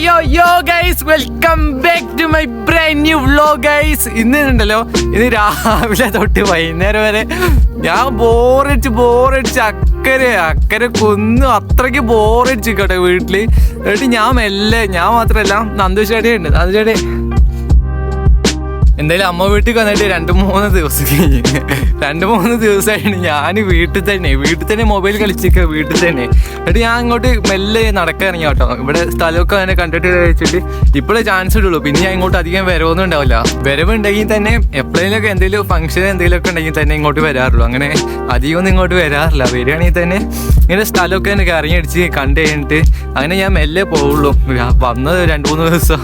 Yo yo guys welcome back to my brand new vlog guys ഇന്ന് ഉണ്ടല്ലോ ഇന്ന് രാവിലെ തൊട്ട് വൈകുന്നേരം വരെ ഞാൻ ബോറടിച്ച് ബോറടിച്ച് അക്കരെ അക്കരെ കൊന്നു. അത്രയ്ക്ക് ബോറടിച്ച് കേട്ടോ വീട്ടിൽ എന്നിട്ട് ഞാൻ മെല്ലെ ഞാൻ മാത്രമല്ല നന്ദു ചേട്ടയുണ്ട് നന്ദു ചേട്ടേ എന്തായാലും അമ്മ വീട്ടിൽ വന്നിട്ട് രണ്ട് മൂന്ന് ദിവസം കഴിഞ്ഞ് രണ്ട് മൂന്ന് ദിവസമായിട്ട് ഞാൻ വീട്ടിൽ തന്നെ വീട്ടിൽ തന്നെ മൊബൈൽ കളിച്ചിരിക്കുക വീട്ടിൽ തന്നെ. എന്നിട്ട് ഞാൻ അങ്ങോട്ട് മെല്ലെ നടക്കാൻ ഇറങ്ങി കേട്ടോ. ഇവിടെ സ്ഥലമൊക്കെ അങ്ങനെ കണ്ടിട്ട് വെച്ചിട്ട് ഇപ്പോഴേ ചാൻസ് ഇടുള്ളൂ. പിന്നെ ഞാൻ ഇങ്ങോട്ട് അധികം വരവൊന്നും ഉണ്ടാവില്ല. വരവുണ്ടെങ്കിൽ തന്നെ എപ്പോഴെങ്കിലൊക്കെ എന്തെങ്കിലും ഫംഗ്ഷൻ എന്തെങ്കിലുമൊക്കെ ഉണ്ടെങ്കിൽ തന്നെ ഇങ്ങോട്ട് വരാറുള്ളൂ. അങ്ങനെ അധികം ഒന്നും ഇങ്ങോട്ട് വരാറില്ല. വരികയാണെങ്കിൽ തന്നെ ഇങ്ങനെ സ്ഥലമൊക്കെ എനിക്ക് ഇറങ്ങിയടിച്ച് കണ്ടു കഴിഞ്ഞിട്ട് അങ്ങനെ ഞാൻ മെല്ലെ പോവുള്ളൂ. വന്നത് രണ്ട് മൂന്ന് ദിവസം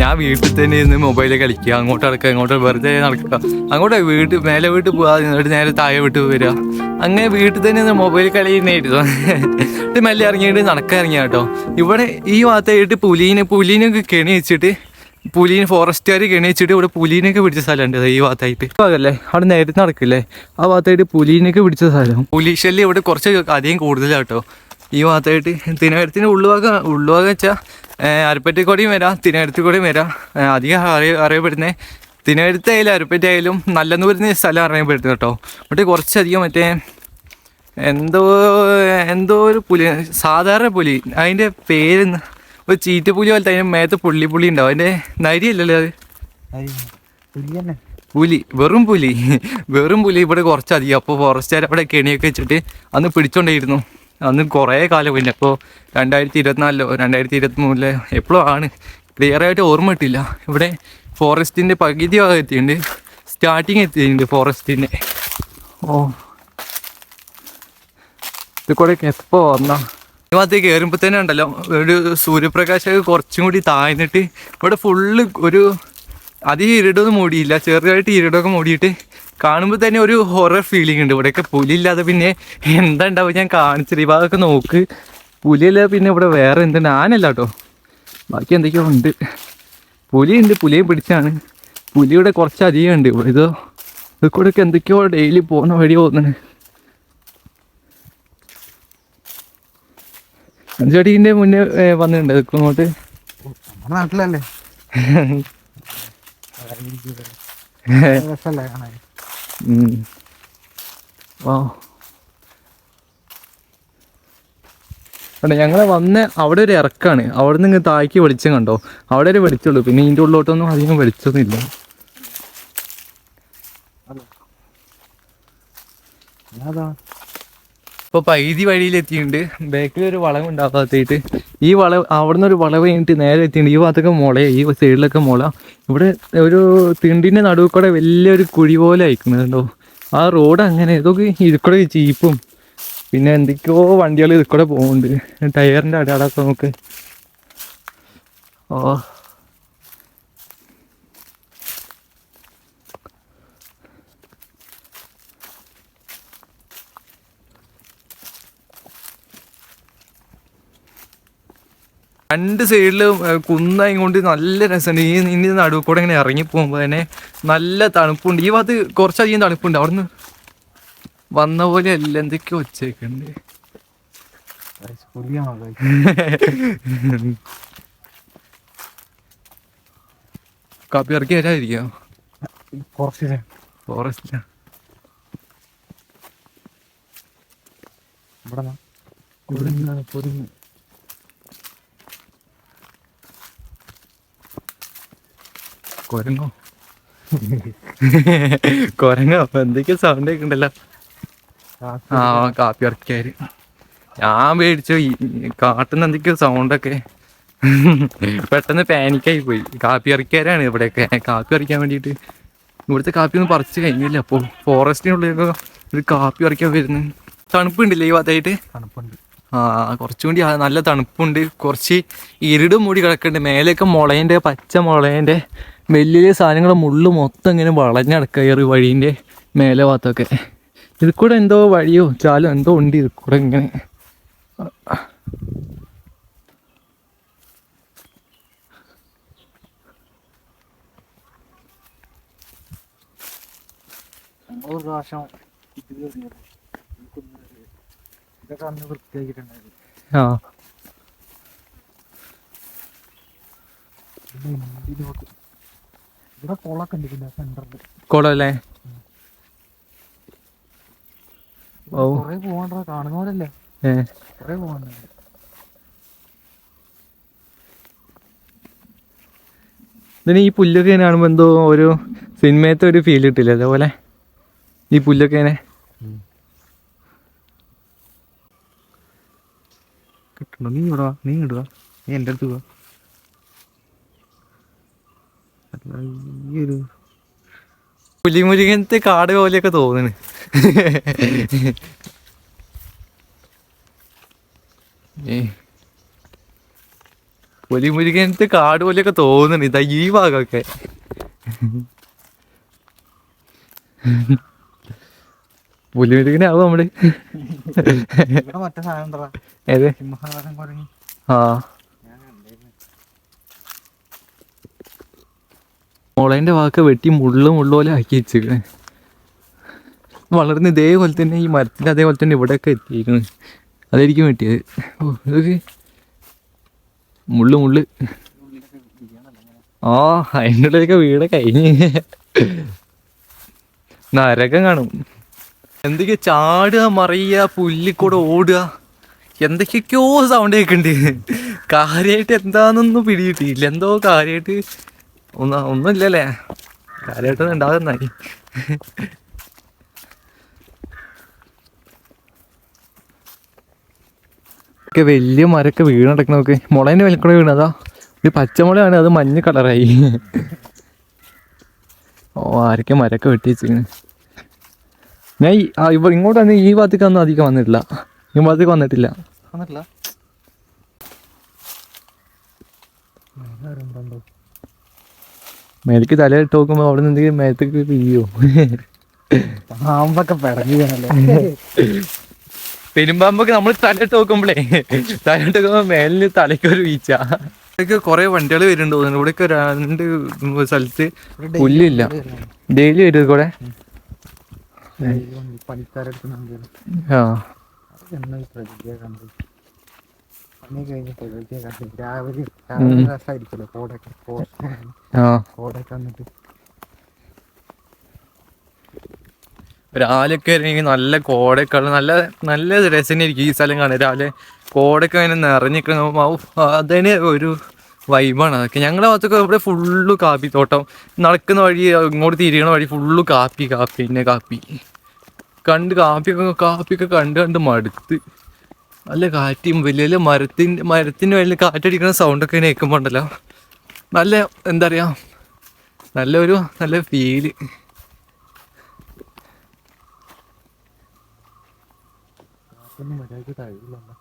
ഞാൻ വീട്ടിൽ തന്നെ ഇന്ന് മൊബൈലിൽ കളിക്കുക അങ്ങോട്ട് നടക്കുക ഇങ്ങോട്ട് വെറുതെ നടക്കുക. അങ്ങോട്ട് വീട്ടിൽ മേലെ വീട്ടിൽ പോകാതെ എന്നിട്ട് നേരെ താഴെ വിട്ട് വരിക. അങ്ങനെ വീട്ടിൽ തന്നെ മൊബൈൽ കളി തന്നെയായിരുന്നു എന്നിട്ട് മെല്ലെ ഇറങ്ങിയിട്ട് നടക്കാൻ ഇറങ്ങിയ കേട്ടോ. ഇവിടെ ഈ ഭാഗത്തായിട്ട് പുലീനെ പുലീനൊക്കെ കെണി വെച്ചിട്ട് പുലീനെ ഫോറസ്റ്റുകാർ കെണി വെച്ചിട്ട് ഇവിടെ പുലീനൊക്കെ പിടിച്ച സ്ഥലമുണ്ട് ഈ ഭാഗത്തായിട്ട്. അതല്ലേ അവിടെ നേരത്തെ നടക്കില്ലേ? ആ ഭാഗത്തായിട്ട് പുലീനൊക്കെ പിടിച്ച സ്ഥലം. പുലി ശല്യം ഇവിടെ കുറച്ച് അധികം കൂടുതലാട്ടോ ഈ ഭാഗത്തായിട്ട് തിനകരത്തിന് ഉള്ളുവാക ഉള്ളുവാക വെച്ചാൽ അരപ്പറ്റിക്കൂടെയും വരാം തിനകരത്തിൽ വരാം. ഏ, അധികം അറിയ അറിയപ്പെടുന്നത് തിനകരത്തായാലും അരപ്പറ്റായാലും നല്ലെന്ന് വരുന്ന സ്ഥലം അറിയപ്പെടുന്നത് കേട്ടോ. എന്നിട്ട് കുറച്ചധികം മറ്റേ എന്തോ എന്തോ ഒരു പുലി സാധാരണ പുലി അതിന്റെ പേര് ഒരു ചീറ്റപ്പുലി പോലത്തെ അതിന്റെ മേത്ത് പുള്ളി പുളി ഉണ്ടാവും. അതിന്റെ നരിയല്ലല്ലോ അത്? പുലി വെറും പുലി വെറും പുലി ഇവിടെ കുറച്ചധികം. അപ്പോൾ ഫോറസ്റ്റുകാർ അവിടെ കെണിയൊക്കെ വെച്ചിട്ട് അന്ന് പിടിച്ചോണ്ടിരുന്നു. അന്ന് കുറേ കാലം പിന്നെ. അപ്പോൾ രണ്ടായിരത്തി ഇരുപത്തിനാലിലോ രണ്ടായിരത്തി ഇരുപത്തി മൂന്നിലോ എപ്പോഴും ആണ്. ക്ലിയർ ആയിട്ട് ഓർമ്മ കിട്ടില്ല. ഇവിടെ ഫോറസ്റ്റിന്റെ പകുതി ഭാഗം എത്തിയിട്ടുണ്ട്. സ്റ്റാർട്ടിങ് എത്തിയിട്ടുണ്ട് ഫോറസ്റ്റിന്റെ ഓ. ഇത് കൂടെ എപ്പോൾ വന്നാ? ഈ ഭാഗത്തേക്ക് കയറുമ്പോൾ തന്നെ ഉണ്ടല്ലോ. ഒരു സൂര്യപ്രകാശമൊക്കെ കുറച്ചും കൂടി താഴ്ന്നിട്ട് ഇവിടെ ഫുള്ള് ഒരു അധികം ഇരുടൊന്നും മൂടിയില്ല. ചെറുതായിട്ട് ഇരുടൊക്കെ മൂടിയിട്ട് കാണുമ്പോൾ തന്നെ ഒരു ഹൊറർ ഫീലിംഗ് ഉണ്ട്. ഇവിടെയൊക്കെ പുലിയില്ലാതെ പിന്നെ എന്താ ഉണ്ടാവും ഞാൻ കാണിച്ചിട്ട് ഈ ഭാഗമൊക്കെ നോക്ക്. പുലിയല്ല പിന്നെ ഇവിടെ വേറെ എന്തുണ്ട്? ആനല്ല കേട്ടോ ബാക്കി എന്തൊക്കെയോ ഉണ്ട്. പുലിയുണ്ട് പുലിയെ പിടിച്ചാണ്. പുലിയുടെ കുറച്ച് അധികം ഉണ്ട് ഇതോ ഇത് ഒക്കെ എന്തൊക്കെയോ ഡെയിലി പോകുന്ന വഴി പോകുന്നുണ്ട്. അഞ്ചടിന്റെ മുന്നേ വന്നിട്ടുണ്ട്. ഇതൊക്കെ ഇങ്ങോട്ട്. നാട്ടിലല്ലേ? രസല്ലേ കാണാൻ ഞങ്ങൾ വന്ന അല്ല ഞങ്ങൾ വന്ന് അവിടെ ഒരു ഇറക്കാണ്. അവിടെ നിന്ന് താഴേക്ക് വെളിച്ചം കണ്ടോ? അവിടെ ഒരു വെളിച്ചുള്ളൂ പിന്നെ ഇതിന്റെ ഉള്ളിലോട്ടൊന്നും അധികം വെളിച്ചൊന്നുമില്ല ഇപ്പൊ പൈതി വഴിയിലെത്തിയിട്ടുണ്ട്. ബാക്കിൽ ഒരു വളവ് ഉണ്ടാകാത്തായിട്ട് ഈ വളവ് അവിടുന്ന് ഒരു വളവ് കഴിഞ്ഞിട്ട് നേരെ എത്തിയിട്ടുണ്ട്. ഈ ഭാഗത്തൊക്കെ മുള ഈ സൈഡിലൊക്കെ മുള. ഇവിടെ ഒരു തിണ്ടിന്റെ നടുവിൽ കൂടെ വലിയൊരു കുഴി പോലെ അയക്കുന്നുണ്ടോ ആ റോഡ് അങ്ങനെ ഇതൊക്കെ ഇതിൽ കൂടെ ജീപ്പും പിന്നെ എന്തൊക്കെയോ വണ്ടികൾ ഇതിൽ കൂടെ പോകുന്നുണ്ട് ടയറിന്റെ അടയാളൊക്കെ നമുക്ക് ഓ. രണ്ട് സൈഡിൽ കുന്നായി കൊണ്ട് നല്ല രസമുണ്ട്. ഈ ഇനി നടുവ് കൂടെ ഇങ്ങനെ ഇറങ്ങി പോകുമ്പോൾ തന്നെ നല്ല തണുപ്പുണ്ട്. ഈ ഭാഗത്ത് കുറച്ചധികം തണുപ്പുണ്ട്. അവിടുന്ന് വന്ന പോലെ അല്ല എന്തൊക്കെയോ ഒച്ചയൊക്കെയുണ്ട് പുലിയാണോ കാപ്പി ഇറക്കി വരാതിരിക്കാം? കൊരങ്ങോ ഫോറസ്റ്റ് ഇവിടെ കുരുങ്ങാണ് കുരുങ്ങ് കുരങ്ങോ? കുരങ്ങോ എന്തൊക്കെയോ സൗണ്ട് ഒക്കെ ഉണ്ടല്ലോ ആ കാപ്പി ഇറക്കിയാര്. ഞാൻ മേടിച്ചു കാട്ടുന്ന എന്തൊക്കെയോ സൗണ്ടൊക്കെ പെട്ടെന്ന് പാനിക്കായി പോയി. കാപ്പി ഇറക്കിയാരാണ് ഇവിടെയൊക്കെ? കാപ്പി ഇറക്കാൻ വേണ്ടിയിട്ട്. ഇവിടുത്തെ കാപ്പി ഒന്നും പറിച്ച് കഴിഞ്ഞില്ല. അപ്പോൾ ഫോറസ്റ്റിനുള്ളിലൊക്കെ ഒരു കാപ്പി ഇറക്കാൻ വരുന്നത് തണുപ്പുണ്ടല്ലേ ഈ ഭാഗത്തായിട്ട് തണുപ്പുണ്ട്. ആ കുറച്ചുകൂടി നല്ല തണുപ്പുണ്ട്. കുറച്ച് ഇരുട് മൂടി കിടക്കുന്നുണ്ട് മേലെയൊക്കെ മുളേന്റെ പച്ച മുളേന്റെ വലിയ വലിയ സാധനങ്ങൾ മുള്ളു മൊത്തം ഇങ്ങനെ വളഞ്ഞടക്കയറി ഈ വഴീന്റെ മേലെ ഭാഗത്തൊക്കെ. ഇതിൽ കൂടെ എന്തോ വഴിയോ ചാലോ എന്തോ ഉണ്ട് ഇതിൽ കൂടെ ഇങ്ങനെ പ്രാവശ്യം ഇത് ഇതൊക്കെ അന്ന് വൃത്തിയാക്കിയിട്ടുണ്ടായിരുന്നു. ആ. പിന്നെ എന്തിനോട്ട് ഇവിടെ കുളമൊക്കെ ഉണ്ട് പിന്നെ സെന്ററിൽ കുളമല്ലേ ഓ. കൊറേ പോകണ്ട കാണുന്ന പോലല്ലേ കൊറേ പോകണ്ട ഇതിന് ഈ പുല്ലൊക്കെ ഇങ്ങനെ കാണുമ്പോൾ എന്തോ ഒരു സിനിമയത്തെ ഒരു ഫീൽ കിട്ടില്ല അതേപോലെ ഈ പുല്ലൊക്കെ ഇങ്ങനെ? കിട്ടണോ നീ ഇവിടെ നീ ഇടുക നീ എന്റെ അടുത്ത് പോവാ പുലിമുരുകനത്തെ കാട് പോലെയൊക്കെ തോന്നുന്നു. പുലിമുരുകനത്തെ കാട് പോലെയൊക്കെ തോന്നുന്നു. ഇതാ ഈ ഭാഗമൊക്കെ. പുലിമുരുകനാവും നമ്മൾ? ഏത്? ആ. മുളേന്റെ വാക്ക് വെട്ടി മുള്ളു മുള്ളു പോലെ ആക്കി വെച്ചേക്കണേ വളർന്ന് ഇതേപോലെ തന്നെ ഈ മരത്തിന്റെ അതേപോലെ തന്നെ ഇവിടെയൊക്കെ എത്തിയിരിക്കുന്നു. അതായിരിക്കും കിട്ടിയത്. ഓ ഇതൊക്കെ മുള്ളു മുള്ളു. ആ അതിന്റെ ഉള്ളിലൊക്കെ വീട് കഴിഞ്ഞ്. നരകം കാണും. എന്തൊക്കെ ചാടുക മറിയുക പുല്ലിക്കൂടെ ഓടുക. എന്തൊക്കെയൊക്കെയോ സൗണ്ട് കേൾക്കുന്നുണ്ട് കാര്യമായിട്ട് എന്താണെന്നൊന്നും പിടികിട്ടിയില്ല. എന്തോ കാര്യമായിട്ട് ഒന്നും ഒന്നുമില്ലല്ലേ? കാര്യമായിട്ടൊന്നും ഉണ്ടാകുന്നായി ഒക്കെ വലിയ മരമൊക്കെ വീണ് കിടക്കണ നോക്ക് മുളേന്റെ വിലക്കൂടെ വീണതാ ഒരു പച്ചമുളയാണ് അത് മഞ്ഞ കളറായി. ഓ ആരൊക്കെ മരമൊക്കെ വെട്ടി വെച്ചിരിക്കുന്നു ഞാൻ ഈ- ഇവ ഇങ്ങോട്ട് വന്ന് ഈ ഭാഗത്തേക്ക് ഒന്നും അധികം വന്നിട്ടില്ല. ഈ ഭാഗത്തേക്ക് വന്നിട്ടില്ല. വന്നിട്ടില്ല? മേലേക്ക് തല ഇട്ട് നോക്കുമ്പോൾ അവിടെ നിന്ന് എന്തെങ്കിലും മേത്തേക്ക് വീയോ? പാമ്പൊക്കെ പിടങ്ങിയാണല്ലേ പെരുമ്പാമ്പൊക്കെ നമ്മൾ തലയിട്ട് നോക്കുമ്പോഴേ തലയിട്ട് നോക്കുമ്പോ മേലിന് തലയ്ക്ക് ഒരു വീച്ച ഇവിടെയൊക്കെ കുറെ വണ്ടികൾ വരുന്നുണ്ട് തോന്നുന്നു. ഇവിടെയൊക്കെ രണ്ട് സ്ഥലത്ത് പുല്ലില്ല. ഡെയിലി വരും കൂടെ ആ. പണി കഴിഞ്ഞ് പ്രകൃതിയെ കണ്ടു രാവിലെ രാവിലെ രസമായിരിക്കുമല്ലോ കോടൊക്കെ ആ. കോടൊക്കെ വന്നിട്ട് രാവിലെയൊക്കെ ഇറങ്ങി നല്ല കോടയൊക്കെ നല്ല നല്ല ഇരിക്കും ഈ സ്ഥലം കാണാൻ. രാവിലെ കോടയൊക്കെ അങ്ങനെ നിറഞ്ഞിരിക്കണം അതിന് ഒരു വൈബാണ് അതൊക്കെ. ഞങ്ങളുടെ ഭാഗത്തൊക്കെ ഇവിടെ ഫുള്ള് കാപ്പി തോട്ടം. നടക്കുന്ന വഴി ഇങ്ങോട്ട് തിരിയണ വഴി ഫുള്ള് കാപ്പി കാപ്പി പിന്നെ കാപ്പി. കണ്ട് കാപ്പിയൊക്കെ കാപ്പിയൊക്കെ കണ്ട് കണ്ട് മടുത്ത്. നല്ല കാറ്റും വലിയ വലിയ മരത്തിന്റെ മരത്തിന്റെ വലിയ കാറ്റടിക്കുന്ന സൗണ്ടൊക്കെ ഇങ്ങനെ കേൾക്കുമ്പോണ്ടല്ലോ നല്ല എന്താ പറയുക നല്ലൊരു നല്ല ഫീൽ കാറ്റൊന്നും മര്യാദയ്ക്ക് കഴിയില്ലല്ലോ.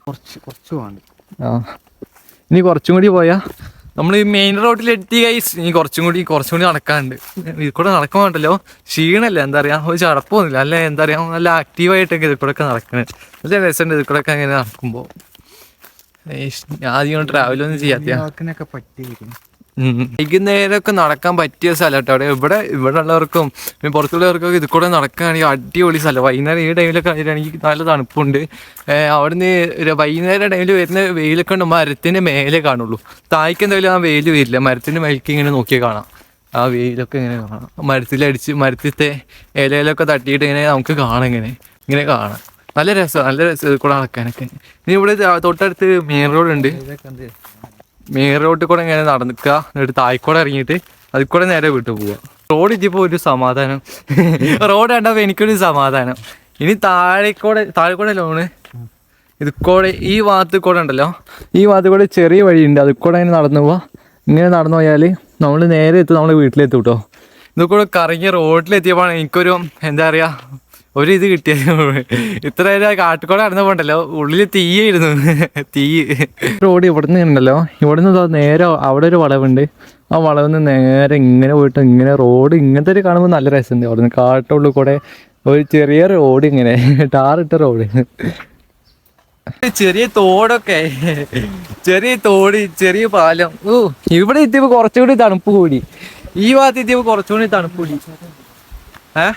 കുറച്ച് കുറച്ച് വേണ്ട ആ. ഇനി കുറച്ചും കൂടി പോയാ? നമ്മൾ ഈ മെയിൻ റോഡിൽ എത്തി ഗൈസ് ഇനി കുറച്ചും കൂടി കുറച്ചും കൂടി നടക്കാനുണ്ട്. ഇതിൽ കൂടെ നടക്കാൻ വേണ്ടല്ലോ. ക്ഷീണല്ല എന്താ പറയാ? ഒരു ചടപ്പൊന്നുമില്ല അല്ല എന്താ പറയാ? നല്ല ആക്റ്റീവായിട്ടൊക്കെ ഇതിൽ കൂടെ ഒക്കെ നടക്കണേ. നല്ല രസമുണ്ട് ഇതിൽ കൂടെ ഒക്കെ അങ്ങനെ നടക്കുമ്പോൾ ഞാൻ ആദ്യം ട്രാവലൊന്നും ചെയ്യാത്ത. വാക്കിനൊക്കെ പറ്റിയിരിക്കും വൈകുന്നേരമൊക്കെ നടക്കാൻ പറ്റിയ സ്ഥലം കേട്ടോ. അവിടെ ഇവിടെ ഇവിടെ ഉള്ളവർക്കും പിന്നെ പുറത്തുള്ളവർക്കൊക്കെ ഇത് കൂടെ നടക്കുകയാണെങ്കിൽ അടിപൊളി സ്ഥലം. വൈകുന്നേരം ഈ ടൈമിലൊക്കെ ആണെങ്കിൽ നല്ല തണുപ്പുണ്ട്. അവിടുന്ന് വൈകുന്നേരം ടൈമിൽ വരുന്ന വെയിലൊക്കെ ഉണ്ട് മരത്തിന്റെ മേലെ കാണുള്ളൂ. തായ്ക്ക് എന്തായാലും ആ വെയിൽ വരില്ല. മരത്തിന്റെ മേലേക്ക് ഇങ്ങനെ നോക്കിയാൽ കാണാം. ആ വെയിലൊക്കെ ഇങ്ങനെ കാണാം. മരത്തിലടിച്ച് മരത്തിലത്തെ ഇലയിലൊക്കെ തട്ടിയിട്ട് ഇങ്ങനെ നമുക്ക് കാണാം ഇങ്ങനെ. ഇങ്ങനെ കാണാം. നല്ല രസമാണ് നല്ല രസം കൂടെ നടക്കാനൊക്കെ. ഇനി ഇവിടെ തൊട്ടടുത്ത് മെയിൻ റോഡ് ഉണ്ട്. മെയിൻ റോഡിൽ കൂടെ ഇങ്ങനെ നടക്കുക എന്നിട്ട് തായ്ക്കൂടെ ഇറങ്ങിയിട്ട് അതിൽ കൂടെ നേരെ വീട്ടിൽ പോവുക റോഡ് ഇതിപ്പോ ഒരു സമാധാനം. റോഡ് കണ്ടപ്പോൾ എനിക്കൊരു സമാധാനം. ഇനി താഴെക്കൂടെ താഴെക്കൂടെ ലോണ് ഇത് കൂടെ ഈ ഭാഗത്ത് കൂടെ ഉണ്ടല്ലോ. ഈ ഭാഗത്ത് കൂടെ ചെറിയ വഴിയുണ്ട്. അതിൽ കൂടെ ഇങ്ങനെ നടന്നു പോവാ. ഇങ്ങനെ നടന്നു പോയാൽ നമ്മൾ നേരെ എത്തും നമ്മൾ വീട്ടിലെത്തും കേട്ടോ. ഇത് കൂടെ കറങ്ങി റോഡിലെത്തിയപ്പോൾ എനിക്കൊരു എന്താ പറയുക ഒരു ഇത് കിട്ടിയത് ഇത്ര നേരം നടന്നു പോണ്ടല്ലോ. ഉള്ളിൽ തീയായിരുന്നു. തീ. റോഡ് ഇവിടുന്ന് ഉണ്ടല്ലോ ഇവിടുന്ന് നേരെ അവിടെ ഒരു വളവുണ്ട്. ആ വളവിൽ നിന്ന് നേരെ ഇങ്ങനെ പോയിട്ട് ഇങ്ങനെ റോഡ് ഇങ്ങനത്തെ ഒരു കാണുമ്പോൾ നല്ല രസമുണ്ട്. അവിടുന്ന് കാട്ടുള്ളിൽ കൂടെ ഒരു ചെറിയ റോഡ് ഇങ്ങനെ ടാറിട്ട റോഡ്. ചെറിയ തോടൊക്കെ. ചെറിയ തോട് ചെറിയ പാലം. ഓ ഇവിടെ എത്തിയപ്പോ കുറച്ചുകൂടി തണുപ്പ് കൂടി. ഈ ഭാഗത്ത് എത്തിയപ്പോ കുറച്ചുകൂടി തണുപ്പ് കൂടി. ഏഹ്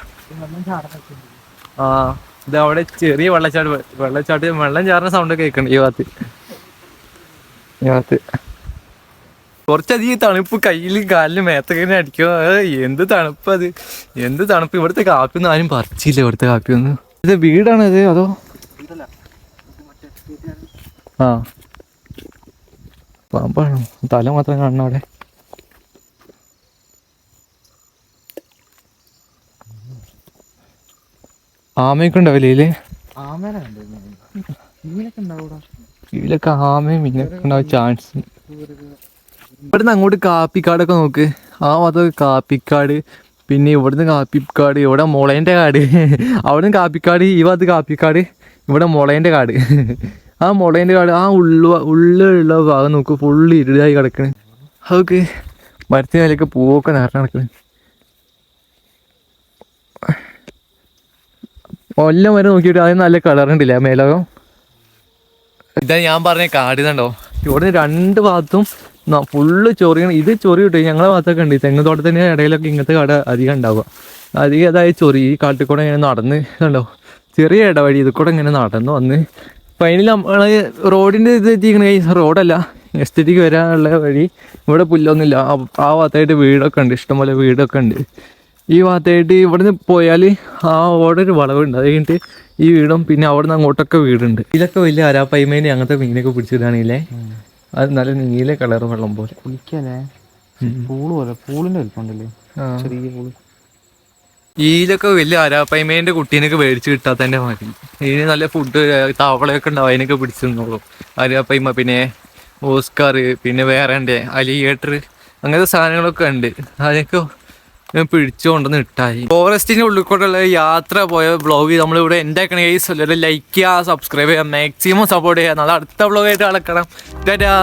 ഇത് അവിടെ ചെറിയ വെള്ളച്ചാട്ട് വെള്ളച്ചാട്ട് വെള്ളം ചാറുന്ന സൗണ്ട് കേൾക്കുന്നുണ്ട് ഈ ഭാഗത്ത്. ഈ കുറച്ചധികം തണുപ്പ് കയ്യിലും കാലിലും മേത്തൊക്കെ അടിക്കോ എന്ത് തണുപ്പ് അത് എന്ത് തണുപ്പ്? ഇവിടുത്തെ കാപ്പി ഒന്നും ആരും പറിച്ചില്ല ഇവിടുത്തെ കാപ്പി ഒന്നും ഇത് വീടാണ് ഇത് അതോ? ആ. പാമ്പാണോ? തല മാത്രം കാണണം അവിടെ? ആമയൊക്കെ ഉണ്ടാവില്ലേ ഇതിൽ ഇതിലൊക്കെ ആമയും മീനൊക്കെ ഉണ്ടാവും. ചാൻസ്. ഇവിടുന്ന് അങ്ങോട്ട് കാപ്പിക്കാടൊക്കെ നോക്ക്. ആ ഭാഗത്തൊക്കെ കാപ്പിക്കാട് പിന്നെ ഇവിടുന്ന് കാപ്പിക്കാട് ഇവിടെ മുളേന്റെ കാട്. അവിടുന്ന് കാപ്പിക്കാട് ഈ ഭാഗത്ത് കാപ്പിക്കാട് ഇവിടെ മുളേന്റെ കാട്. ആ മുളേന്റെ കാട് ആ ഉള്ളു ഉള്ളിലുള്ള ഭാഗം നോക്ക് ഫുള്ള് ഇരുടായി കിടക്കണ്. അതൊക്കെ മരത്തിനൊക്കെ പൂവൊക്കെ നിറഞ്ഞ് കിടക്കണ്. കൊല്ലം വരെ നോക്കിയിട്ട് അതിന് നല്ല കളർ ഉണ്ടില്ല മേലോകം? ഇതാ ഞാൻ പറഞ്ഞ കാടിന്നുണ്ടോ ഇവിടെ രണ്ട് ഭാഗത്തും ഫുള്ള് ചൊറിയാണ് ഇത് ചൊറി കിട്ടും ഞങ്ങളെ ഭാഗത്തൊക്കെ ഉണ്ട്. തെങ്ങ് തോട്ടത്തിന്റെ ഇടയിലൊക്കെ ഇങ്ങനത്തെ കട അധികം ഉണ്ടാവുക. അധികം അതായത് ചൊറി ഈ കാട്ടിൽ കൂടെ ഇങ്ങനെ നടന്ന് കണ്ടോ? ചെറിയ ഇടവഴി ഇത് കൂടെ ഇങ്ങനെ നടന്നു വന്ന്. ഫൈനൽ നമ്മൾ റോഡിന്റെ ഇത് എത്തിക്കണ റോഡല്ല എസ്റ്റേറ്റിക്ക് വരാനുള്ള വഴി ഇവിടെ പുല്ലൊന്നുമില്ല. ആ- ആ ഭാഗത്തായിട്ട് വീടൊക്കെ ഉണ്ട് ഇഷ്ടംപോലെ വീടൊക്കെ ഉണ്ട്. ഈ ഭാഗത്തായിട്ട് ഇവിടുന്ന് പോയാൽ ആ അവിടെ ഒരു വളവുണ്ട്. അത് കഴിഞ്ഞിട്ട് ഈ വീടും പിന്നെ അവിടെ നിന്ന് അങ്ങോട്ടൊക്കെ വീടുണ്ട്. ഇതൊക്കെ വലിയ അരാപ്പൈമേനെ അങ്ങനത്തെ മീനൊക്കെ പിടിച്ചിടാണില്ലേ അത് നല്ല നീല കളർ വെള്ളം പോലെ. കുളിക്കല്ലേ പൂൾ പോലെ. പൂളിന്റെ വലിപ്പമുണ്ടല്ലേ? ചെറിയ പൂൾ. ഇതിലൊക്കെ വലിയ അരാപ്പൈമേന്റെ കുട്ടീനൊക്കെ മേടിച്ച് കിട്ടാത്തതിന്റെ മതി ഇതിന് നല്ല ഫുഡ് താവളയൊക്കെ ഉണ്ടാവും. അതിനൊക്കെ പിടിച്ചു നിന്നോളൂ അരാപ്പൈമ പിന്നെ ഓസ്കാർ പിന്നെ വേറെ ഉണ്ട് അലിഗേറ്റർ അങ്ങനത്തെ സാധനങ്ങളൊക്കെ ഉണ്ട്. അതിനൊക്കെ ഞാൻ പിടിച്ചു കൊണ്ടുവന്ന് ഇട്ടായി. ഫോറസ്റ്റിന്റെ ഉള്ളിൽ കൂടെയുള്ള യാത്ര പോയ ബ്ലോഗ് നമ്മളിവിടെ എന്റെ ഒരു ലൈക്ക് ചെയ്യുക സബ്സ്ക്രൈബ് ചെയ്യുക മാക്സിമം സപ്പോർട്ട് ചെയ്യുക. നാളെ അടുത്ത ബ്ലോഗായിട്ട് അളക്കണം ടാറ്റാ